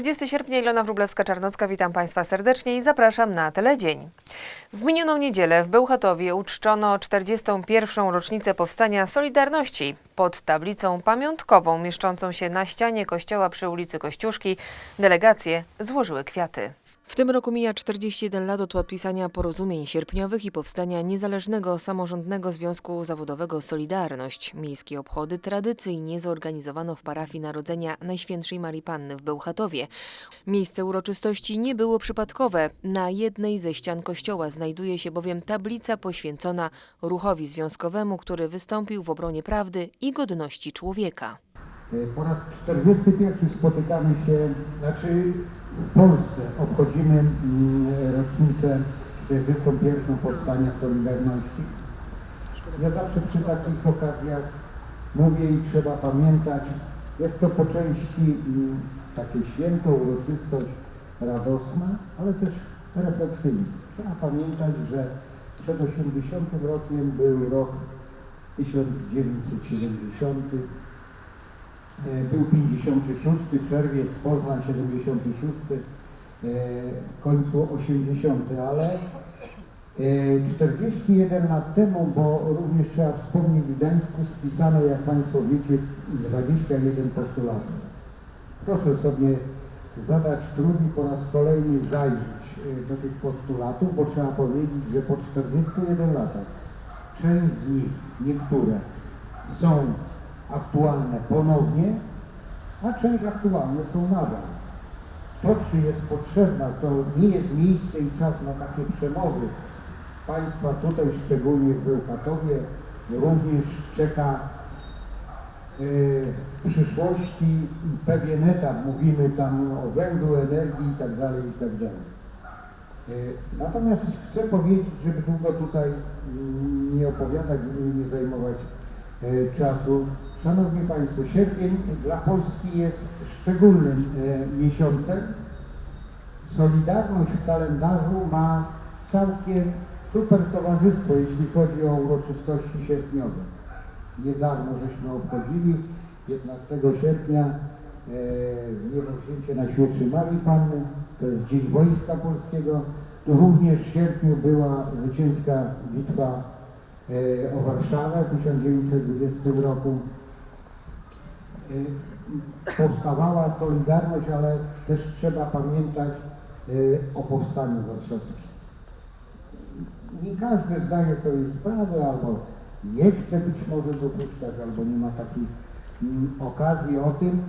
30 sierpnia, Ilona Wróblewska-Czarnocka, witam Państwa serdecznie i zapraszam na Teledzień. W minioną niedzielę w Bełchatowie uczczono 41. rocznicę powstania Solidarności. Pod tablicą pamiątkową mieszczącą się na ścianie kościoła przy ulicy Kościuszki delegacje złożyły kwiaty. W tym roku mija 41 lat od podpisania porozumień sierpniowych i powstania Niezależnego Samorządnego Związku Zawodowego Solidarność. Miejskie obchody tradycyjnie zorganizowano w parafii Narodzenia Najświętszej Marii Panny w Bełchatowie. Miejsce uroczystości nie było przypadkowe. Na jednej ze ścian kościoła znajduje się bowiem tablica poświęcona ruchowi związkowemu, który wystąpił w obronie prawdy i godności człowieka. Po raz 41 spotykamy się, znaczy w Polsce obchodzimy mm, rocznicę 41 powstania Solidarności. Ja zawsze przy takich okazjach mówię i trzeba pamiętać, jest to po części mm, takie święto, uroczystość radosna, ale też refleksyjna. Trzeba pamiętać, że przed 80 rokiem był rok 1970, E, Był 56 czerwiec, Poznań 76, e, końcu 80, ale e, 41 lat temu, bo również trzeba wspomnieć, w Gdańsku spisano, jak Państwo wiecie, 21 postulatów. Proszę sobie zadać trud po raz kolejny zajrzeć e, do tych postulatów, bo trzeba powiedzieć, że po 41 latach część z nich, niektóre są aktualne ponownie, a część aktualne są nadal. To, czy jest potrzebna, to nie jest miejsce i czas na takie przemowy. Państwa tutaj, szczególnie w Bełchatowie, również czeka yy, w przyszłości pewien etap. Mówimy tam o węglu, energii itd. itd. Yy, Natomiast chcę powiedzieć, żeby długo tutaj mm, nie opowiadać, nie zajmować czasu. Szanowni Państwo, sierpień dla Polski jest szczególnym e, miesiącem. Solidarność w kalendarzu ma całkiem super towarzystwo, jeśli chodzi o uroczystości sierpniowe. Niedawno żeśmy obchodzili 15 sierpnia e, niebowzięcie na świecie Marii Panny, to jest Dzień Wojska Polskiego. Tu również w sierpniu była zwycięska bitwa e, o Warszawę w 1920 roku. E, Powstawała Solidarność, ale też trzeba pamiętać e, o Powstaniu Warszawskim. Nie każdy zdaje sobie sprawę, albo nie chce być może dopuszczać, albo nie ma takiej mm, okazji o tym,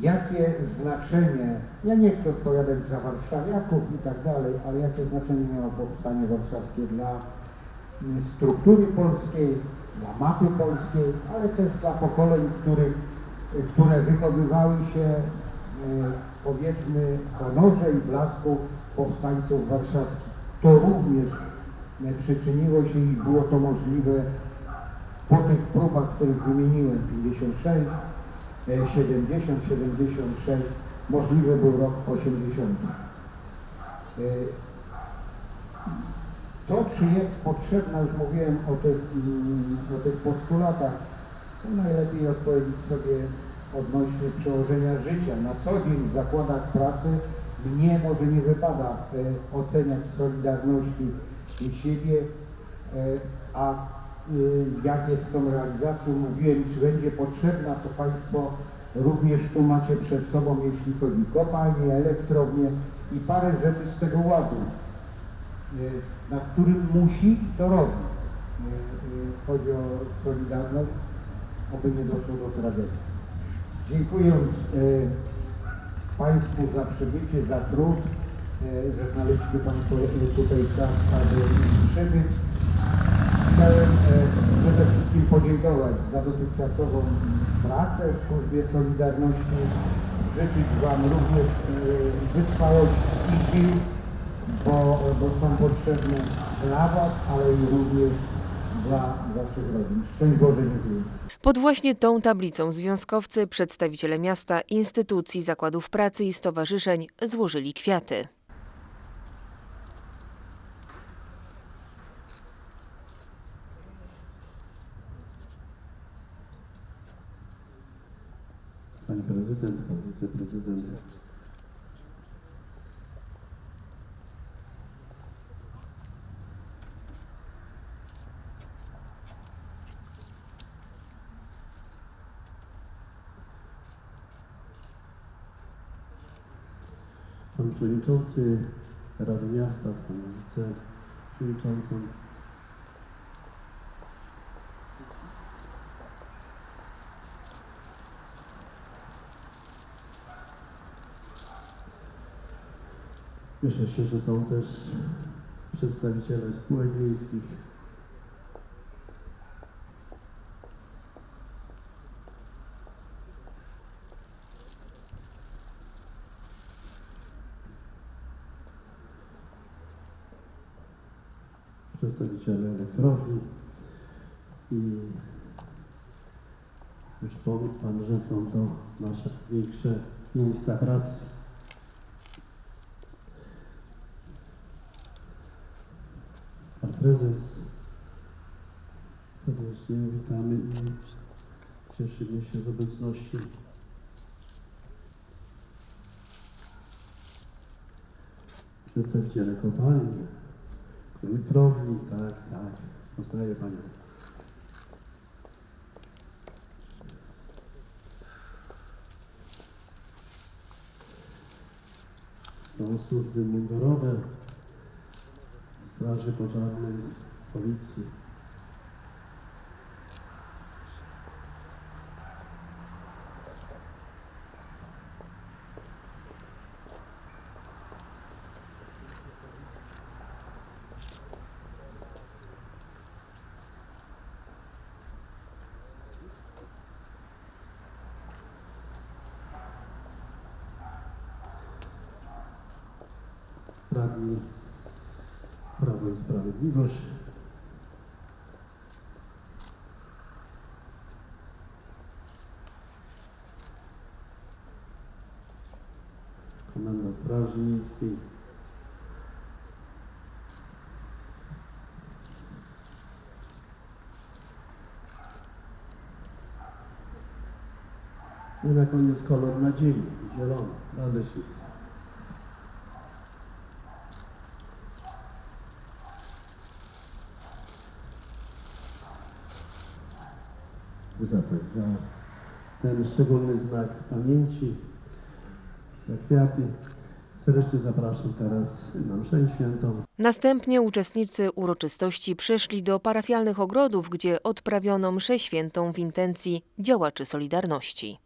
jakie znaczenie, ja nie chcę odpowiadać za warszawiaków i tak dalej, ale jakie znaczenie miało powstanie warszawskie dla struktury polskiej, dla mapy polskiej, ale też dla pokoleń, których, które wychowywały się e, powiedzmy honorze i blasku powstańców warszawskich. To również e, przyczyniło się i było to możliwe po tych próbach, których wymieniłem, 56, e, 70, 76, możliwy był rok 80. To, czy jest potrzebna, już mówiłem o tych, mm, o tych postulatach, to najlepiej odpowiedzieć sobie odnośnie przełożenia życia. Na co dzień w zakładach pracy mnie może nie wypada e, oceniać solidarności siebie, e, a e, jak jest z tą realizacją, mówiłem, czy będzie potrzebna, to Państwo również tu macie przed sobą, jeśli chodzi o kopalnie, elektrownie i parę rzeczy z tego ładu, e, na którym musi to robić. E, e, Chodzi o solidarność, aby nie doszło do tragedii. Dziękując e, Państwu za przybycie, za trud, że znaleźliście Państwo tutaj czas, aby przybyć. Chciałem przede wszystkim podziękować za dotychczasową pracę w służbie Solidarności. Życzyć Wam również wytrwałości i sił, bo, bo są potrzebne dla Was, ale i również dla Waszych rodzin. Szczęść Boże, dziękuję. Pod właśnie tą tablicą związkowcy, przedstawiciele miasta, instytucji, zakładów pracy i stowarzyszeń złożyli kwiaty. Pani prezydent, pan wiceprezydent, Pan Przewodniczący Rady Miasta z Panią Wiceprzewodniczącą. Cieszę się, że są też przedstawiciele spółek miejskich. Przedstawiciele elektrowni. I już pomógł Pan, że są to nasze większe miejsca pracy. Pan Prezes, serdecznie witamy i cieszymy się z obecności. Przedstawiciele kopalni, elektrowni, tak, tak, poznaję Panią. Są służby mundurowe, Straży Pożarnej, Policji. Radni Prawo i Sprawiedliwość. Komenda Straży Miejskiej. I na koniec kolor nadziei, zielony, ale czysty. Za, to- za ten szczególny znak pamięci, za kwiaty. Serdecznie zapraszam teraz na mszę świętą. Następnie uczestnicy uroczystości przeszli do parafialnych ogrodów, gdzie odprawiono mszę świętą w intencji działaczy Solidarności.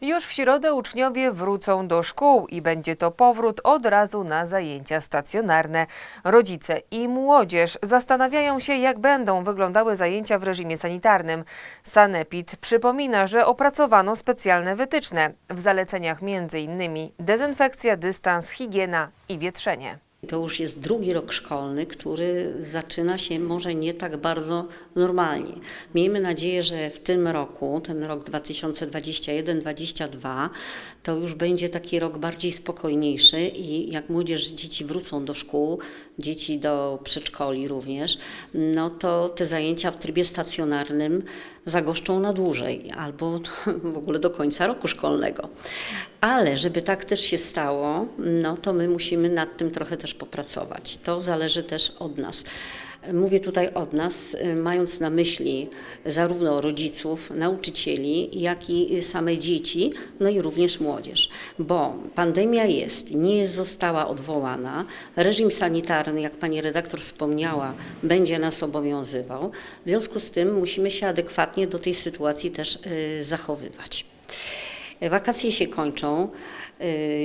Już w środę uczniowie wrócą do szkół i będzie to powrót od razu na zajęcia stacjonarne. Rodzice i młodzież zastanawiają się, jak będą wyglądały zajęcia w reżimie sanitarnym. Sanepid przypomina, że opracowano specjalne wytyczne. W zaleceniach m.in. dezynfekcja, dystans, higiena i wietrzenie. To już jest drugi rok szkolny, który zaczyna się może nie tak bardzo normalnie. Miejmy nadzieję, że w tym roku, ten rok 2021-2022, to już będzie taki rok bardziej spokojniejszy i jak młodzież, dzieci wrócą do szkół, dzieci do przedszkoli również, no to te zajęcia w trybie stacjonarnym zagoszczą na dłużej albo w ogóle do końca roku szkolnego. Ale żeby tak też się stało, no to my musimy nad tym trochę też popracować. To zależy też od nas. Mówię tutaj od nas, y, mając na myśli zarówno rodziców, nauczycieli, jak i same dzieci, no i również młodzież. Bo pandemia jest, nie została odwołana. Reżim sanitarny, jak pani redaktor wspomniała, będzie nas obowiązywał. W związku z tym musimy się adekwatnie do tej sytuacji też y, zachowywać. Wakacje się kończą,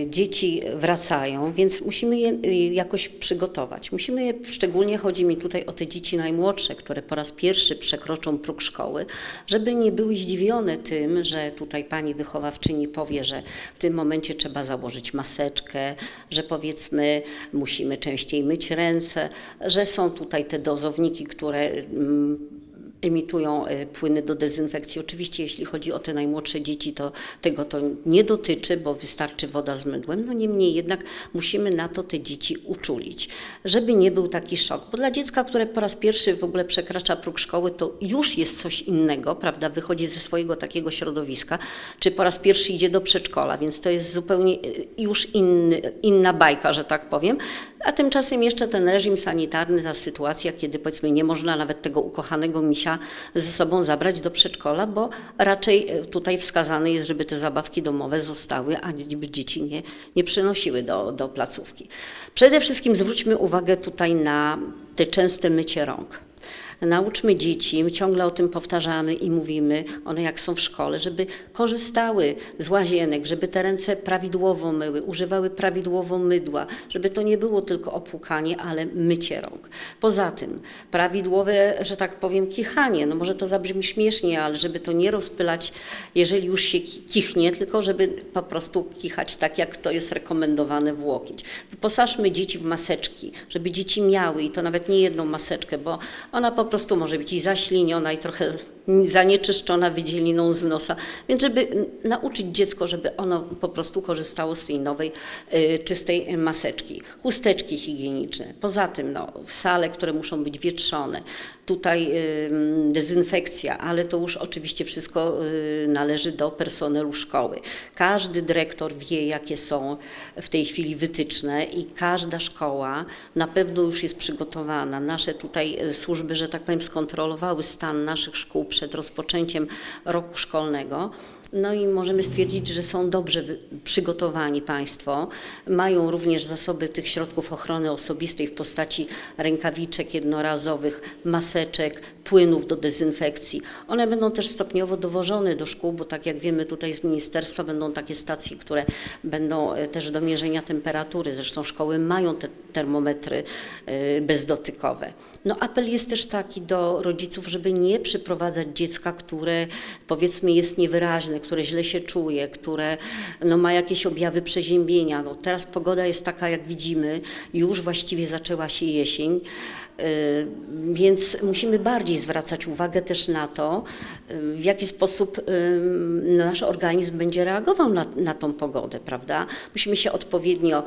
dzieci wracają, więc musimy je y, jakoś przygotować. Musimy je, szczególnie chodzi mi tutaj o te dzieci najmłodsze, które po raz pierwszy przekroczą próg szkoły, żeby nie były zdziwione tym, że tutaj pani wychowawczyni powie, że w tym momencie trzeba założyć maseczkę, że powiedzmy musimy częściej myć ręce, że są tutaj te dozowniki, które mm, emitują e, płyny do dezynfekcji. Oczywiście, jeśli chodzi o te najmłodsze dzieci, to tego to nie dotyczy, bo wystarczy woda z mydłem. No niemniej jednak musimy na to te dzieci uczulić, żeby nie był taki szok. Bo dla dziecka, które po raz pierwszy w ogóle przekracza próg szkoły, to już jest coś innego, prawda? Wychodzi ze swojego takiego środowiska, czy po raz pierwszy idzie do przedszkola, więc to jest zupełnie e, już inny, inna bajka, że tak powiem. A tymczasem jeszcze ten reżim sanitarny, ta sytuacja, kiedy powiedzmy nie można nawet tego ukochanego misia ze sobą zabrać do przedszkola, bo raczej e, tutaj wskazane jest, żeby te zabawki domowe zostały, a dzieci nie, nie przynosiły do, do placówki. Przede wszystkim zwróćmy uwagę tutaj na te częste mycie rąk. Nauczmy dzieci, ciągle o tym powtarzamy i mówimy, one jak są w szkole, żeby korzystały z łazienek, żeby te ręce prawidłowo myły, używały prawidłowo mydła, żeby to nie było tylko opłukanie, ale mycie rąk. Poza tym prawidłowe, że tak powiem, kichanie, no może to zabrzmi śmiesznie, ale żeby to nie rozpylać, jeżeli już się ki- kichnie, tylko żeby po prostu kichać tak, jak to jest rekomendowane w łokieć. Wyposażmy dzieci w maseczki, żeby dzieci miały i to nawet nie jedną maseczkę, bo ona po prostu może być i zaśliniona i trochę zanieczyszczona wydzieliną z nosa, więc żeby nauczyć dziecko, żeby ono po prostu korzystało z tej nowej, y, czystej maseczki. Chusteczki higieniczne. Poza tym no, sale, które muszą być wietrzone. Tutaj y, dezynfekcja, ale to już oczywiście wszystko y, należy do personelu szkoły. Każdy dyrektor wie, jakie są w tej chwili wytyczne i każda szkoła na pewno już jest przygotowana. Nasze tutaj y, służby, że tak powiem, skontrolowały stan naszych szkół przed rozpoczęciem roku szkolnego. No i możemy stwierdzić, że są dobrze przygotowani Państwo. Mają również zasoby tych środków ochrony osobistej w postaci rękawiczek jednorazowych, maseczek, płynów do dezynfekcji. One będą też stopniowo dowożone do szkół, bo tak jak wiemy tutaj z ministerstwa będą takie stacje, które będą e, też do mierzenia temperatury. Zresztą szkoły mają te termometry e, bezdotykowe. No apel jest też taki do rodziców, żeby nie przyprowadzać dziecka, które powiedzmy jest niewyraźne, które źle się czuje, które no, ma jakieś objawy przeziębienia. No, teraz pogoda jest taka, jak widzimy, już właściwie zaczęła się jesień. Y, Więc musimy bardziej zwracać uwagę też na to, y, w jaki sposób y, nasz organizm będzie reagował na, na tą pogodę, prawda? Musimy się odpowiednio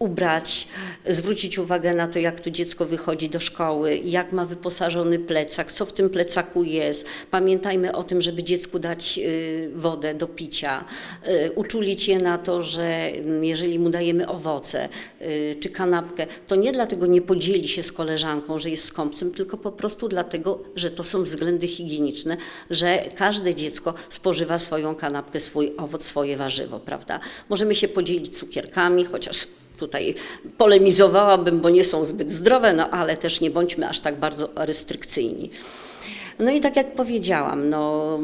ubrać, zwrócić uwagę na to, jak to dziecko wychodzi do szkoły, jak ma wyposażony plecak, co w tym plecaku jest. Pamiętajmy o tym, żeby dziecku dać y, wodę do picia, y, uczulić je na to, że mm, jeżeli mu dajemy owoce y, czy kanapkę, to nie dlatego nie podzieli się z koleżanką, że jest skąpcem, tylko po prostu dlatego, że to są względy higieniczne, że każde dziecko spożywa swoją kanapkę, swój owoc, swoje warzywo, prawda? Możemy się podzielić cukierkami, chociaż tutaj polemizowałabym, bo nie są zbyt zdrowe, no ale też nie bądźmy aż tak bardzo restrykcyjni. No i tak jak powiedziałam, no,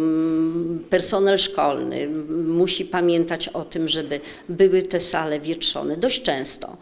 personel szkolny musi pamiętać o tym, żeby były te sale wietrzone dość często.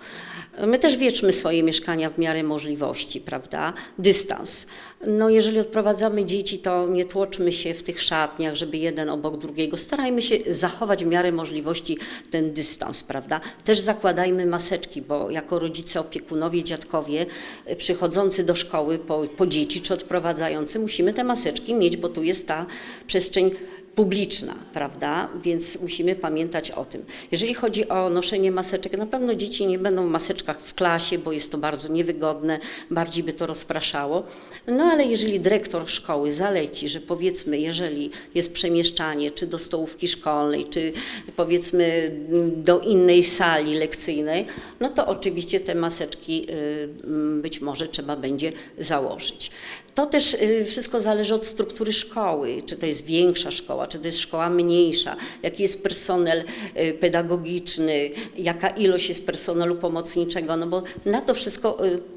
My też wieczmy swoje mieszkania w miarę możliwości, prawda? Dystans. No jeżeli odprowadzamy dzieci, to nie tłoczmy się w tych szatniach, żeby jeden obok drugiego. Starajmy się zachować w miarę możliwości ten dystans, prawda? Też zakładajmy maseczki, bo jako rodzice, opiekunowie, dziadkowie y, przychodzący do szkoły po, po dzieci czy odprowadzający musimy te maseczki mieć, bo tu jest ta przestrzeń publiczna, prawda? Więc musimy pamiętać o tym. Jeżeli chodzi o noszenie maseczek, na pewno dzieci nie będą w maseczkach w klasie, bo jest to bardzo niewygodne, bardziej by to rozpraszało. No ale jeżeli dyrektor szkoły zaleci, że powiedzmy, jeżeli jest przemieszczanie czy do stołówki szkolnej, czy powiedzmy do innej sali lekcyjnej, no to oczywiście te maseczki y, mm, być może trzeba będzie założyć. To też y, wszystko zależy od struktury szkoły, czy to jest większa szkoła, czy to jest szkoła mniejsza, jaki jest personel y, pedagogiczny, jaka ilość jest personelu pomocniczego, no bo na to wszystko y,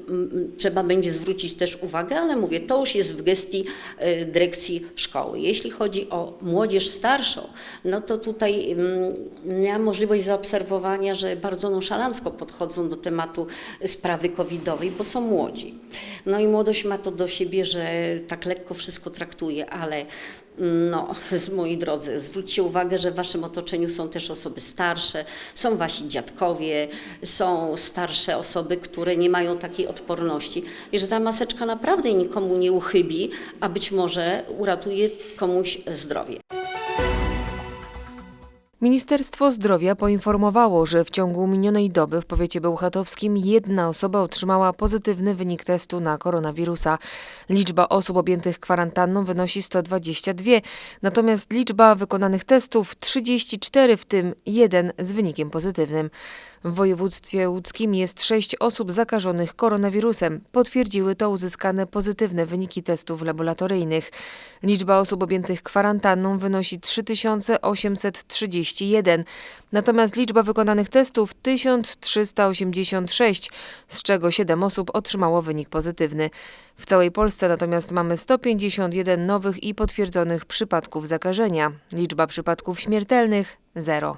trzeba będzie zwrócić też uwagę, ale mówię, to już jest w gestii e, dyrekcji szkoły. Jeśli chodzi o młodzież starszą, no to tutaj mm, miałam możliwość zaobserwowania, że bardzo nonszalancko podchodzą do tematu sprawy covidowej, bo są młodzi. No i młodość ma to do siebie, że tak lekko wszystko traktuje, ale no, moi drodzy, zwróćcie uwagę, że w waszym otoczeniu są też osoby starsze, są wasi dziadkowie, są starsze osoby, które nie mają takiej odporności i że ta maseczka naprawdę nikomu nie uchybi, a być może uratuje komuś zdrowie. Ministerstwo Zdrowia poinformowało, że w ciągu minionej doby w powiecie bełchatowskim jedna osoba otrzymała pozytywny wynik testu na koronawirusa. Liczba osób objętych kwarantanną wynosi 122, natomiast liczba wykonanych testów 34, w tym jeden z wynikiem pozytywnym. W województwie łódzkim jest sześć osób zakażonych koronawirusem. Potwierdziły to uzyskane pozytywne wyniki testów laboratoryjnych. Liczba osób objętych kwarantanną wynosi 3831, natomiast liczba wykonanych testów 1386, z czego 7 osób otrzymało wynik pozytywny. W całej Polsce natomiast mamy 151 nowych i potwierdzonych przypadków zakażenia. Liczba przypadków śmiertelnych zero.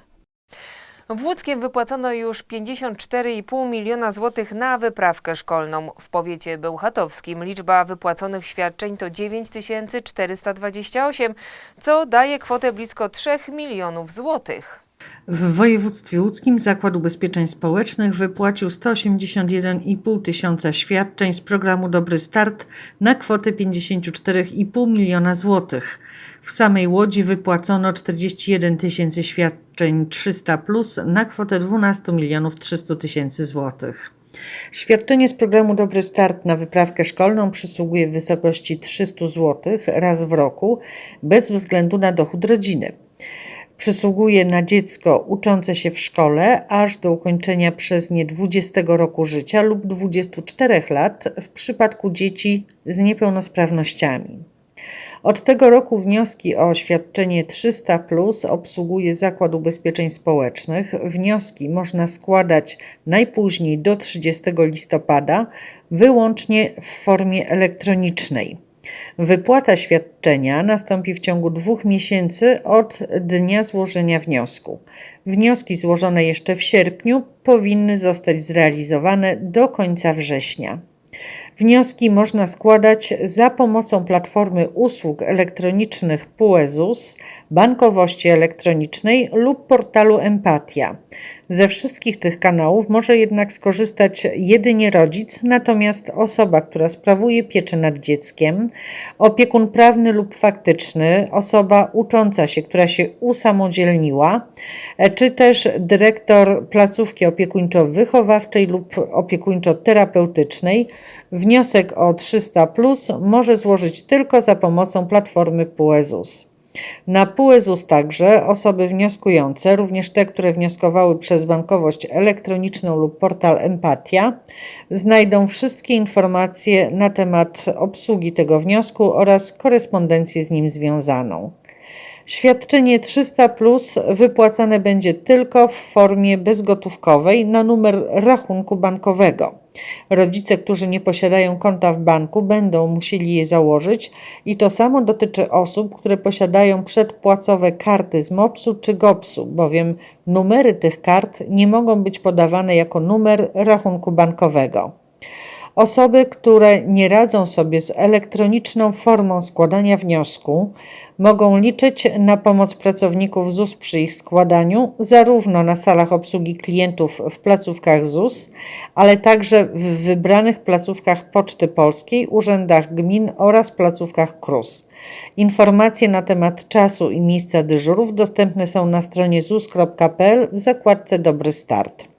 W Łódzkiem wypłacono już 54,5 miliona złotych na wyprawkę szkolną. W powiecie bełchatowskim liczba wypłaconych świadczeń to 9428, co daje kwotę blisko 3 milionów złotych. W województwie łódzkim Zakład Ubezpieczeń Społecznych wypłacił 181,5 tysiąca świadczeń z programu Dobry Start na kwotę 54,5 miliona złotych. W samej Łodzi wypłacono 41 tysięcy świadczeń 300 plus na kwotę 12 milionów 300 tysięcy złotych. Świadczenie z programu Dobry Start na wyprawkę szkolną przysługuje w wysokości 300 zł raz w roku bez względu na dochód rodziny przysługuje na dziecko uczące się w szkole aż do ukończenia przez nie 20 roku życia lub 24 lat w przypadku dzieci z niepełnosprawnościami. Od tego roku wnioski o świadczenie 300 plus obsługuje Zakład Ubezpieczeń Społecznych. Wnioski można składać najpóźniej do 30 listopada, wyłącznie w formie elektronicznej. Wypłata świadczenia nastąpi w ciągu dwóch miesięcy od dnia złożenia wniosku. Wnioski złożone jeszcze w sierpniu powinny zostać zrealizowane do końca września. Wnioski można składać za pomocą platformy usług elektronicznych PUEZUS, bankowości elektronicznej lub portalu Empatia. Ze wszystkich tych kanałów może jednak skorzystać jedynie rodzic, natomiast osoba, która sprawuje pieczę nad dzieckiem, opiekun prawny lub faktyczny, osoba ucząca się, która się usamodzielniła, czy też dyrektor placówki opiekuńczo-wychowawczej lub opiekuńczo-terapeutycznej, wniosek o 300 plus może złożyć tylko za pomocą platformy PUEZUS. Na PUEZUS także osoby wnioskujące, również te, które wnioskowały przez bankowość elektroniczną lub portal Empatia, znajdą wszystkie informacje na temat obsługi tego wniosku oraz korespondencję z nim związaną. Świadczenie 300 plus wypłacane będzie tylko w formie bezgotówkowej na numer rachunku bankowego. Rodzice, którzy nie posiadają konta w banku, będą musieli je założyć i to samo dotyczy osób, które posiadają przedpłacowe karty z MOPS-u czy GOPS-u, bowiem numery tych kart nie mogą być podawane jako numer rachunku bankowego. Osoby, które nie radzą sobie z elektroniczną formą składania wniosku, mogą liczyć na pomoc pracowników ZUS przy ich składaniu, zarówno na salach obsługi klientów w placówkach ZUS, ale także w wybranych placówkach Poczty Polskiej, urzędach gmin oraz placówkach KRUS. Informacje na temat czasu i miejsca dyżurów dostępne są na stronie zus.pl w zakładce Dobry Start.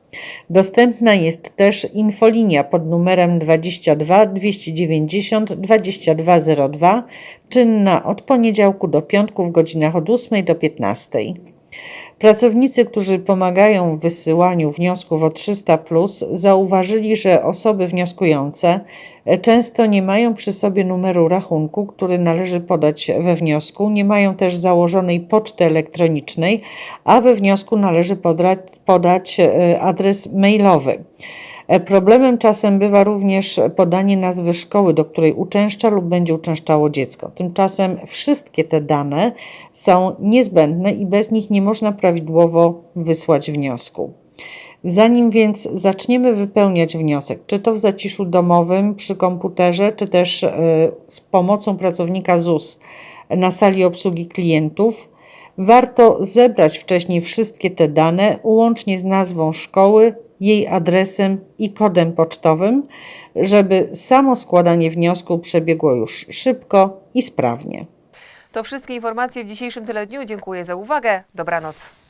Dostępna jest też infolinia pod numerem 22 290 2202, czynna od poniedziałku do piątku w godzinach od 8 do 15. Pracownicy, którzy pomagają w wysyłaniu wniosków o 300, zauważyli, że osoby wnioskujące często nie mają przy sobie numeru rachunku, który należy podać we wniosku, nie mają też założonej poczty elektronicznej, a we wniosku należy podać, podać e, adres mailowy. E, Problemem czasem bywa również podanie nazwy szkoły, do której uczęszcza lub będzie uczęszczało dziecko. Tymczasem wszystkie te dane są niezbędne i bez nich nie można prawidłowo wysłać wniosku. Zanim więc zaczniemy wypełniać wniosek, czy to w zaciszu domowym przy komputerze, czy też e, z pomocą pracownika ZUS na sali obsługi klientów, warto zebrać wcześniej wszystkie te dane, łącznie z nazwą szkoły, jej adresem i kodem pocztowym, żeby samo składanie wniosku przebiegło już szybko i sprawnie. To wszystkie informacje w dzisiejszym Teledniu. Dziękuję za uwagę. Dobranoc.